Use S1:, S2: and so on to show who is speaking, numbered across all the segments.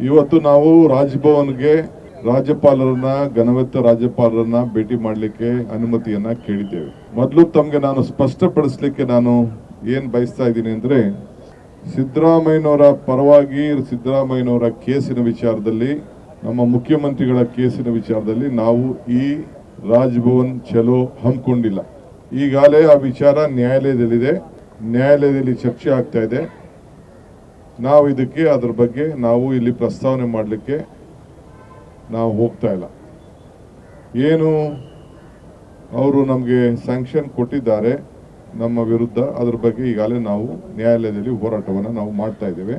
S1: ಇವತ್ತು ನಾವು ರಾಜ್ಭವನ್ಗೆ ರಾಜ್ಯಪಾಲರನ್ನ, ಘನವೆತ್ತ ರಾಜ್ಯಪಾಲರನ್ನ ಭೇಟಿ ಮಾಡಲಿಕ್ಕೆ ಅನುಮತಿಯನ್ನ ಕೇಳಿದ್ದೇವೆ. ಮೊದಲು ತಮಗೆ ನಾನು ಸ್ಪಷ್ಟಪಡಿಸಲಿಕ್ಕೆ ನಾನು ಏನ್ ಬಯಸ್ತಾ ಇದ್ದೀನಿ ಅಂದ್ರೆ, ಸಿದ್ದರಾಮಯ್ಯನವರ ಪರವಾಗಿ ಸಿದ್ದರಾಮಯ್ಯನವರ ಕೇಸಿನ ವಿಚಾರದಲ್ಲಿ, ನಮ್ಮ ಮುಖ್ಯಮಂತ್ರಿಗಳ ಕೇಸಿನ ವಿಚಾರದಲ್ಲಿ ನಾವು ಈ ರಾಜ್ಭವನ್ ಚಲೋ ಹಮ್ಮಿಕೊಂಡಿಲ್ಲ. ಈಗಾಗಲೇ ಆ ವಿಚಾರ ನ್ಯಾಯಾಲಯದಲ್ಲಿದೆ. ನ್ಯಾಯಾಲಯದಲ್ಲಿ ಚರ್ಚೆ ಆಗ್ತಾ ಇದೆ. ನಾವು ಇದಕ್ಕೆ, ಅದ್ರ ಬಗ್ಗೆ ನಾವು ಇಲ್ಲಿ ಪ್ರಸ್ತಾವನೆ ಮಾಡಲಿಕ್ಕೆ ನಾವು ಹೋಗ್ತಾ ಇಲ್ಲ. ಏನು ಅವರು ನಮಗೆ ಸ್ಯಾಂಕ್ಷನ್ ಕೊಟ್ಟಿದ್ದಾರೆ ನಮ್ಮ ವಿರುದ್ಧ, ಅದ್ರ ಬಗ್ಗೆ ಈಗಾಗಲೇ ನಾವು ನ್ಯಾಯಾಲಯದಲ್ಲಿ ಹೋರಾಟವನ್ನು ನಾವು ಮಾಡ್ತಾ ಇದ್ದೇವೆ.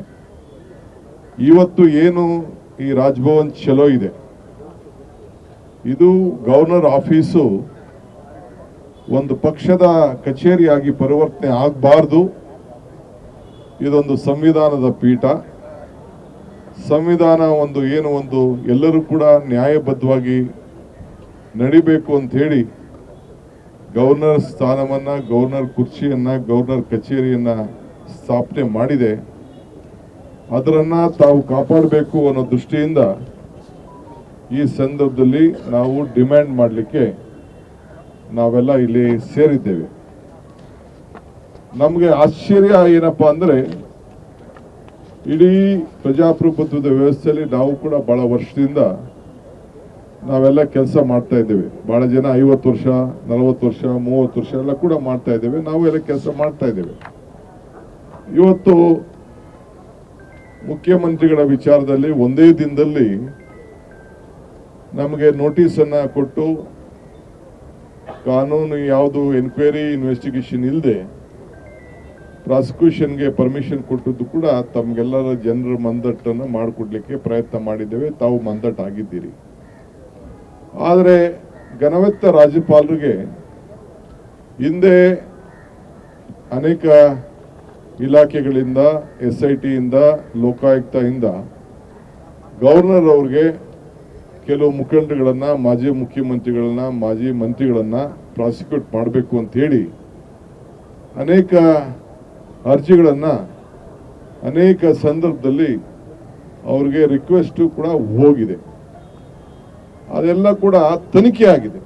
S1: ಇವತ್ತು ಏನು ಈ ರಾಜ್ಭವನ್ ಚಲೋ ಇದೆ? ಇದು ಗವರ್ನರ್ ಆಫೀಸು ಒಂದು ಪಕ್ಷದ ಕಚೇರಿಯಾಗಿ ಪರಿವರ್ತನೆ ಆಗಬಾರ್ದು. ಇದೊಂದು ಸಂವಿಧಾನದ ಪೀಠ. ಸಂವಿಧಾನ ಒಂದು ಏನು ಒಂದು ಎಲ್ಲರೂ ಕೂಡ ನ್ಯಾಯಬದ್ಧವಾಗಿ ನಡಿಬೇಕು ಅಂತ ಹೇಳಿ ಗವರ್ನರ್ ಸ್ಥಾನವನ್ನು, ಗವರ್ನರ್ ಕುರ್ಚಿಯನ್ನು, ಗವರ್ನರ್ ಕಚೇರಿಯನ್ನು ಸ್ಥಾಪನೆ ಮಾಡಿದೆ. ಅದರನ್ನು ತಾವು ಕಾಪಾಡಬೇಕು ಅನ್ನೋ ದೃಷ್ಟಿಯಿಂದ ಈ ಸಂದರ್ಭದಲ್ಲಿ ನಾವು ಡಿಮ್ಯಾಂಡ್ ಮಾಡಲಿಕ್ಕೆ ನಾವೆಲ್ಲ ಇಲ್ಲಿ ಸೇರಿದ್ದೇವೆ. ನಮಗೆ ಆಶ್ಚರ್ಯ ಏನಪ್ಪಾ ಅಂದರೆ, ಇಡೀ ಪ್ರಜಾಪ್ರಭುತ್ವದ ವ್ಯವಸ್ಥೆಯಲ್ಲಿ ನಾವು ಕೂಡ ಭಾಳ ವರ್ಷದಿಂದ ನಾವೆಲ್ಲ ಕೆಲಸ ಮಾಡ್ತಾ ಇದ್ದೇವೆ. ಭಾಳ ಜನ ಐವತ್ತು ವರ್ಷ, ನಲವತ್ತು ವರ್ಷ, ಮೂವತ್ತು ವರ್ಷ ಎಲ್ಲ ಕೂಡ ಮಾಡ್ತಾ ಇದ್ದೇವೆ. ನಾವು ಎಲ್ಲ ಕೆಲಸ ಮಾಡ್ತಾ ಇದ್ದೇವೆ. ಇವತ್ತು ಮುಖ್ಯಮಂತ್ರಿಗಳ ವಿಚಾರದಲ್ಲಿ ಒಂದೇ ದಿನದಲ್ಲಿ ನಮಗೆ ನೋಟಿಸನ್ನು ಕೊಟ್ಟು, ಕಾನೂನು ಯಾವುದು ಎನ್ಕ್ವೈರಿ ಇನ್ವೆಸ್ಟಿಗೇಷನ್ ಇಲ್ಲದೆ ಪ್ರಾಸಿಕ್ಯೂಷನ್ಗೆ ಪರ್ಮಿಷನ್ ಕೊಟ್ಟದ್ದು ಕೂಡ ತಮ್ಗೆಲ್ಲರ ಜನರ ಮಂದಟ್ಟನ್ನು ಮಾಡಿಕೊಡ್ಲಿಕ್ಕೆ ಪ್ರಯತ್ನ ಮಾಡಿದ್ದೇವೆ. ತಾವು ಮಂದಟ್ಟಾಗಿದ್ದೀರಿ. ಆದರೆ ಘನವೆತ್ತ ರಾಜ್ಯಪಾಲರಿಗೆ ಹಿಂದೆ ಅನೇಕ ಇಲಾಖೆಗಳಿಂದ ಎಸ್ ಐ ಟಿಯಿಂದ ಲೋಕಾಯುಕ್ತದಿಂದ ಗವರ್ನರ್ ಅವ್ರಿಗೆ ಕೆಲವು ಮುಖಂಡರುಗಳನ್ನು ಮಾಜಿ ಮುಖ್ಯಮಂತ್ರಿಗಳನ್ನ, ಮಾಜಿ ಮಂತ್ರಿಗಳನ್ನು ಪ್ರಾಸಿಕ್ಯೂಟ್ ಮಾಡಬೇಕು ಅಂತ ಹೇಳಿ ಅನೇಕ ಅರ್ಜಿಗಳನ್ನ ಅನೇಕ ಸಂದರ್ಭದಲ್ಲಿ ಅವ್ರಿಗೆ ರಿಕ್ವೆಸ್ಟು ಕೂಡ ಹೋಗಿದೆ. ಅದೆಲ್ಲ ಕೂಡ ತನಿಖೆ ಆಗಿದೆ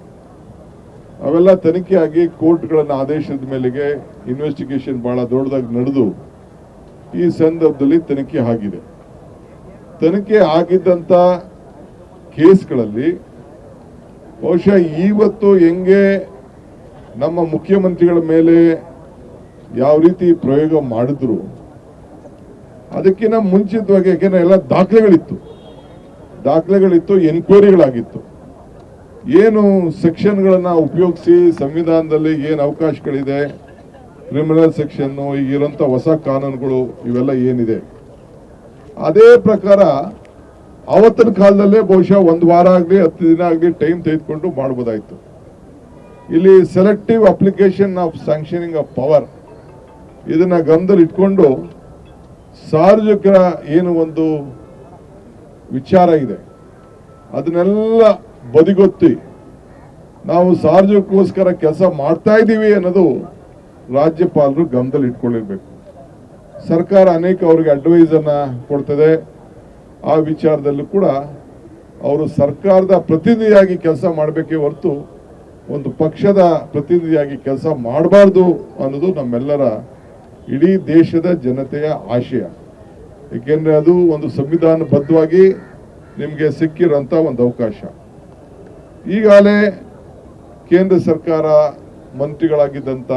S1: ಅವೆಲ್ಲ ತನಿಖೆ ಆಗಿ ಕೋರ್ಟ್ಗಳನ್ನು ಆದೇಶದ ಮೇಲೆಗೆ ಇನ್ವೆಸ್ಟಿಗೇಷನ್ ಭಾಳ ದೊಡ್ಡದಾಗಿ ನಡೆದು ಈ ಸಂದರ್ಭದಲ್ಲಿ ತನಿಖೆ ಆಗಿದೆ. ತನಿಖೆ ಆಗಿದ್ದಂಥ ಕೇಸ್ಗಳಲ್ಲಿ ಬಹುಶಃ ಇವತ್ತು ಹೆಂಗೆ ನಮ್ಮ ಮುಖ್ಯಮಂತ್ರಿಗಳ ಮೇಲೆ ಯಾವ ರೀತಿ ಪ್ರಯೋಗ ಮಾಡಿದ್ರು, ಅದಕ್ಕಿಂತ ಮುಂಚಿತವಾಗಿ ಯಾಕೆಂದ್ರೆ ಎಲ್ಲ ದಾಖಲೆಗಳಿತ್ತು. ದಾಖಲೆಗಳಿತ್ತು ಎನ್ಕ್ವೈರಿಗಳಾಗಿತ್ತು ಏನು ಸೆಕ್ಷನ್ಗಳನ್ನು ಉಪಯೋಗಿಸಿ ಸಂವಿಧಾನದಲ್ಲಿ ಏನು ಅವಕಾಶಗಳಿದೆ ಕ್ರಿಮಿನಲ್ ಸೆಕ್ಷನ್ ಈಗಿರೋಂಥ ಹೊಸ ಕಾನೂನುಗಳು ಇವೆಲ್ಲ ಏನಿದೆ. ಅದೇ ಪ್ರಕಾರ ಅವತ್ತಿನ ಕಾಲದಲ್ಲೇ ಬಹುಶಃ ಒಂದು ವಾರ ಆಗಲಿ, ಹತ್ತು ದಿನ ಆಗಲಿ ಟೈಮ್ ತೆಗೆದುಕೊಂಡು ಮಾಡ್ಬೋದಾಯಿತು. ಇಲ್ಲಿ selective application of sanctioning of power ಇದನ್ನ ಗಮನದಲ್ಲಿ ಇಟ್ಕೊಂಡು ಸಾರ್ವಜನಿಕರ ಏನು ಒಂದು ವಿಚಾರ ಇದೆ, ಅದನ್ನೆಲ್ಲ ಬದಿಗೊತ್ತಿ ನಾವು ಸಾರ್ವಜನಿಕೋಸ್ಕರ ಕೆಲಸ ಮಾಡ್ತಾ ಇದ್ದೀವಿ ಅನ್ನೋದು ರಾಜ್ಯಪಾಲರು ಗಮನದಲ್ಲಿ ಇಟ್ಕೊಂಡಿರ್ಬೇಕು. ಸರ್ಕಾರ ಅನೇಕ ಅವ್ರಿಗೆ ಅಡ್ವೈಸನ್ನು ಕೊಡ್ತದೆ. ಆ ವಿಚಾರದಲ್ಲೂ ಕೂಡ ಅವರು ಸರ್ಕಾರದ ಪ್ರತಿನಿಧಿಯಾಗಿ ಕೆಲಸ ಮಾಡಬೇಕೇ ಹೊರತು ಒಂದು ಪಕ್ಷದ ಪ್ರತಿನಿಧಿಯಾಗಿ ಕೆಲಸ ಮಾಡಬಾರ್ದು ಅನ್ನೋದು ನಮ್ಮೆಲ್ಲರ ಇಡೀ ದೇಶದ ಜನತೆಯ ಆಶಯ. ಏಕೆಂದರೆ ಅದು ಒಂದು ಸಂವಿಧಾನಬದ್ಧವಾಗಿ ನಿಮಗೆ ಸಿಕ್ಕಿರೋಂಥ ಒಂದು ಅವಕಾಶ. ಈಗಾಗಲೇ ಕೇಂದ್ರ ಸರ್ಕಾರ ಮಂತ್ರಿಗಳಾಗಿದ್ದಂಥ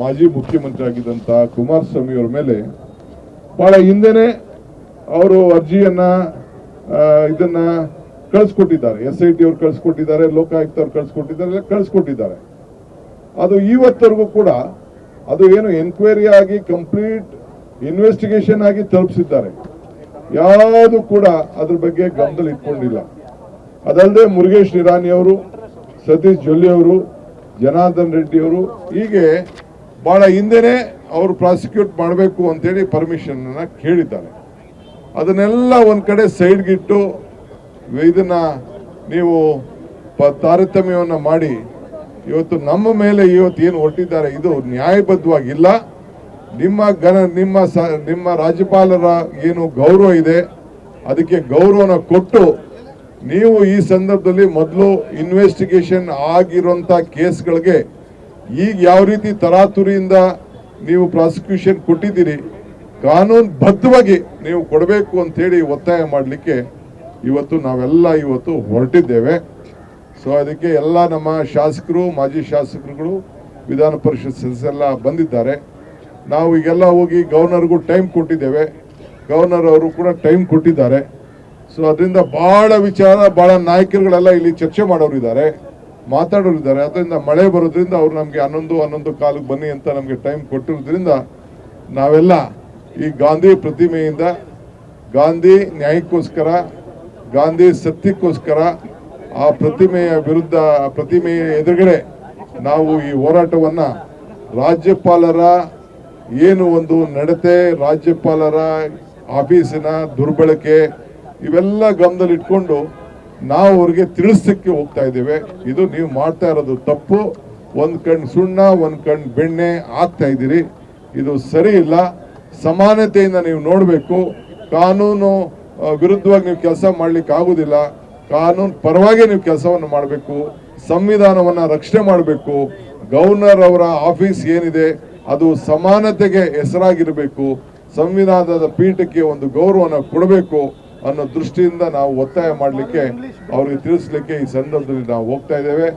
S1: ಮಾಜಿ ಮುಖ್ಯಮಂತ್ರಿ ಆಗಿದ್ದಂಥ ಕುಮಾರಸ್ವಾಮಿ ಅವರ ಮೇಲೆ ಬಹಳ ಹಿಂದೆನೆ ಅವರು ಅರ್ಜಿಯನ್ನು ಇದನ್ನು ಕಳಿಸ್ಕೊಟ್ಟಿದ್ದಾರೆ. ಎಸ್ ಐ ಟಿ ಅವ್ರು ಕಳಿಸ್ಕೊಟ್ಟಿದ್ದಾರೆ, ಲೋಕಾಯುಕ್ತ ಅವ್ರು ಕಳಿಸ್ಕೊಟ್ಟಿದ್ದಾರೆ ಕಳಿಸ್ಕೊಟ್ಟಿದ್ದಾರೆ. ಅದು ಇವತ್ತರೆಗೂ ಕೂಡ ಅದು ಏನು ಎನ್ಕ್ವೈರಿ ಆಗಿ ಕಂಪ್ಲೀಟ್ ಇನ್ವೆಸ್ಟಿಗೇಷನ್ ಆಗಿ ತಲುಪಿಸಿದ್ದಾರೆ. ಯಾವುದು ಕೂಡ ಅದ್ರ ಬಗ್ಗೆ ಗಮನದಲ್ಲಿ ಇಟ್ಕೊಂಡಿಲ್ಲ. ಅದಲ್ಲದೆ ಮುರುಗೇಶ್ ನಿರಾಣಿ ಅವರು, ಸತೀಶ್ ಜೊಲ್ಲಿ ಅವರು, ಜನಾರ್ದನ್ ರೆಡ್ಡಿ ಅವರು, ಹೀಗೆ ಬಹಳ ಹಿಂದೆನೆ ಅವರು ಪ್ರಾಸಿಕ್ಯೂಟ್ ಮಾಡಬೇಕು ಅಂತೇಳಿ ಪರ್ಮಿಷನ್ ಕೇಳಿದ್ದಾರೆ. ಅದನ್ನೆಲ್ಲ ಒಂದ್ ಕಡೆ ಸೈಡ್ಗಿಟ್ಟು ಇದನ್ನ ನೀವು ತಾರತಮ್ಯವನ್ನ ಮಾಡಿ ಇವತ್ತು ನಮ್ಮ ಮೇಲೆ ಇವತ್ತು ಏನು ಹೊರಟಿದ್ದಾರೆ, ಇದು ನ್ಯಾಯಬದ್ಧವಾಗಿಲ್ಲ. ನಿಮ್ಮ ಗಣ ನಿಮ್ಮ ಸ, ನಿಮ್ಮ ರಾಜ್ಯಪಾಲರ ಏನು ಗೌರವ ಇದೆ, ಅದಕ್ಕೆ ಗೌರವನ ಕೊಟ್ಟು ನೀವು ಈ ಸಂದರ್ಭದಲ್ಲಿ ಮೊದಲು ಇನ್ವೆಸ್ಟಿಗೇಷನ್ ಆಗಿರುವಂಥ ಕೇಸ್ಗಳಿಗೆ ಈಗ ಯಾವ ರೀತಿ ತರಾತುರಿಯಿಂದ ನೀವು ಪ್ರಾಸಿಕ್ಯೂಷನ್ ಕೊಟ್ಟಿದ್ದೀರಿ, ಕಾನೂನು ಬದ್ಧವಾಗಿ ನೀವು ಕೊಡಬೇಕು ಅಂತೇಳಿ ಒತ್ತಾಯ ಮಾಡಲಿಕ್ಕೆ ಇವತ್ತು ನಾವೆಲ್ಲ ಇವತ್ತು ಹೊರಟಿದ್ದೇವೆ. ಸೊ ಅದಕ್ಕೆ ಎಲ್ಲ ನಮ್ಮ ಶಾಸಕರು, ಮಾಜಿ ಶಾಸಕರುಗಳು, ವಿಧಾನ ಪರಿಷತ್ ಸದಸ್ಯರೆಲ್ಲ ಬಂದಿದ್ದಾರೆ. ನಾವು ಈಗೆಲ್ಲ ಹೋಗಿ ಗವರ್ನರ್ಗೂ ಟೈಮ್ ಕೊಟ್ಟಿದ್ದೇವೆ. ಗವರ್ನರ್ ಅವರು ಕೂಡ ಟೈಮ್ ಕೊಟ್ಟಿದ್ದಾರೆ. ಸೊ ಅದರಿಂದ ಭಾಳ ವಿಚಾರ, ಭಾಳ ನಾಯಕರುಗಳೆಲ್ಲ ಇಲ್ಲಿ ಚರ್ಚೆ ಮಾಡೋರು ಇದ್ದಾರೆ, ಮಾತಾಡೋರು ಇದ್ದಾರೆ. ಅದರಿಂದ ಮಳೆ ಬರೋದ್ರಿಂದ ಅವ್ರು ನಮಗೆ ಹನ್ನೊಂದು ಹನ್ನೊಂದು ಕಾಲಕ್ಕೆ ಬನ್ನಿ ಅಂತ ನಮಗೆ ಟೈಮ್ ಕೊಟ್ಟಿರೋದ್ರಿಂದ ನಾವೆಲ್ಲ ಈ ಗಾಂಧಿ ಪ್ರತಿಮೆಯಿಂದ, ಗಾಂಧಿ ನ್ಯಾಯಕ್ಕೋಸ್ಕರ, ಗಾಂಧಿ ಸತ್ಯಕ್ಕೋಸ್ಕರ ಆ ಪ್ರತಿಮೆಯ ವಿರುದ್ಧ ಪ್ರತಿಮೆಯ ಎದುರುಗಡೆ ನಾವು ಈ ಹೋರಾಟವನ್ನ ರಾಜ್ಯಪಾಲರ ಏನು ಒಂದು ನಡತೆ, ರಾಜ್ಯಪಾಲರ ಆಫೀಸಿನ ದುರ್ಬಳಕೆ ಇವೆಲ್ಲ ಗಮನದಲ್ಲಿ ಇಟ್ಕೊಂಡು ನಾವು ಅವ್ರಿಗೆ ತಿಳಿಸಕ್ಕೆ ಹೋಗ್ತಾ ಇದ್ದೇವೆ. ಇದು ನೀವು ಮಾಡ್ತಾ ಇರೋದು ತಪ್ಪು. ಒಂದ್ ಕಣ್ ಸುಣ್ಣ, ಒಂದ್ ಕಣ್ ಬೆಣ್ಣೆ ಆಗ್ತಾ ಇದ್ದೀರಿ. ಇದು ಸರಿ ಇಲ್ಲ. ಸಮಾನತೆಯಿಂದ ನೀವು ನೋಡಬೇಕು. ಕಾನೂನು ವಿರುದ್ಧವಾಗಿ ನೀವು ಕೆಲಸ ಮಾಡ್ಲಿಕ್ಕೆ ಆಗುದಿಲ್ಲ. ಕಾನೂನು ಪರವಾಗಿ ನೀವು ಕೆಲಸವನ್ನು ಮಾಡಬೇಕು, ಸಂವಿಧಾನವನ್ನು ರಕ್ಷಣೆ ಮಾಡಬೇಕು, ಗವರ್ನರ್ ಅವರ ಆಫೀಸ್ ಏನಿದೆ ಅದು ಸಮಾನತೆಗೆ ಹೆಸರಾಗಿರಬೇಕು, ಸಂವಿಧಾನದ ಪೀಠಕ್ಕೆ ಒಂದು ಗೌರವನ ಕೊಡಬೇಕು ಅನ್ನೋ ದೃಷ್ಟಿಯಿಂದ ನಾವು ಒತ್ತಾಯ ಮಾಡಲಿಕ್ಕೆ, ಅವರಿಗೆ ತಿಳಿಸ್ಲಿಕ್ಕೆ ಈ ಸಂದರ್ಭದಲ್ಲಿ ನಾವು ಹೋಗ್ತಾ ಇದ್ದೇವೆ.